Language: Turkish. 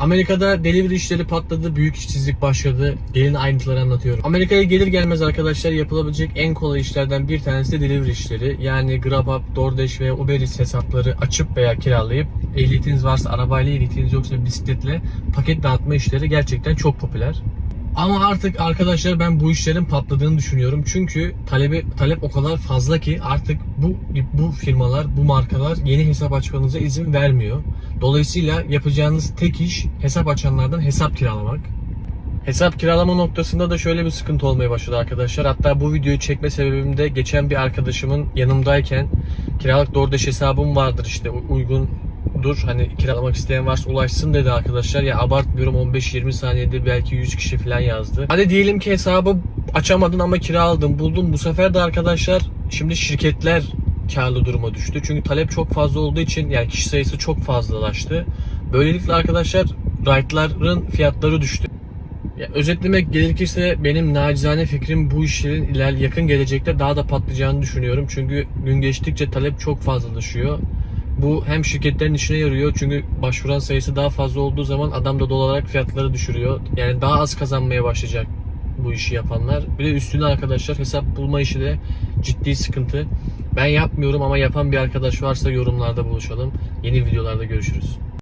Amerika'da delivery işleri patladı, büyük işsizlik başladı. Gelin ayrıntıları anlatıyorum. Amerika'ya gelir gelmez arkadaşlar yapılabilecek en kolay işlerden bir tanesi de delivery işleri. Yani GrabHub, DoorDash ve Uber Eats hesapları açıp veya kiralayıp ehliyetiniz varsa arabayla, ehliyetiniz yoksa bisikletle paket dağıtma işleri gerçekten çok popüler. Ama artık arkadaşlar ben bu işlerin patladığını düşünüyorum. Çünkü talebi talep o kadar fazla ki artık bu bu firmalar, bu markalar yeni hesap açmanıza izin vermiyor. Dolayısıyla yapacağınız tek iş hesap açanlardan hesap kiralamak. Hesap kiralama noktasında da şöyle bir sıkıntı olmaya başladı arkadaşlar. Hatta bu videoyu çekme sebebim de geçen bir arkadaşımın yanımdayken kiralık DoorDash hesabım vardır işte u- uygundur. Hani kiralamak isteyen varsa ulaşsın dedi arkadaşlar. Ya abartmıyorum 15-20 saniyede belki 100 kişi falan yazdı. Hadi diyelim ki hesabı açamadın ama kiraladın buldun. Bu sefer de arkadaşlar şimdi şirketler karlı duruma düştü. Çünkü talep çok fazla olduğu için yani kişi sayısı çok fazlalaştı. Böylelikle arkadaşlar raytların fiyatları düştü. Ya özetlemek gerekirse benim nacizane fikrim bu işlerin iler yakın gelecekte daha da patlayacağını düşünüyorum. Çünkü gün geçtikçe talep çok fazlalaşıyor. Bu hem şirketlerin işine yarıyor çünkü başvuran sayısı daha fazla olduğu zaman adam da doğal olarak fiyatları düşürüyor. Yani daha az kazanmaya başlayacak bu işi yapanlar. Bir de üstüne arkadaşlar hesap bulma işi de ciddi sıkıntı. Ben yapmıyorum ama yapan bir arkadaş varsa yorumlarda buluşalım. Yeni videolarda görüşürüz.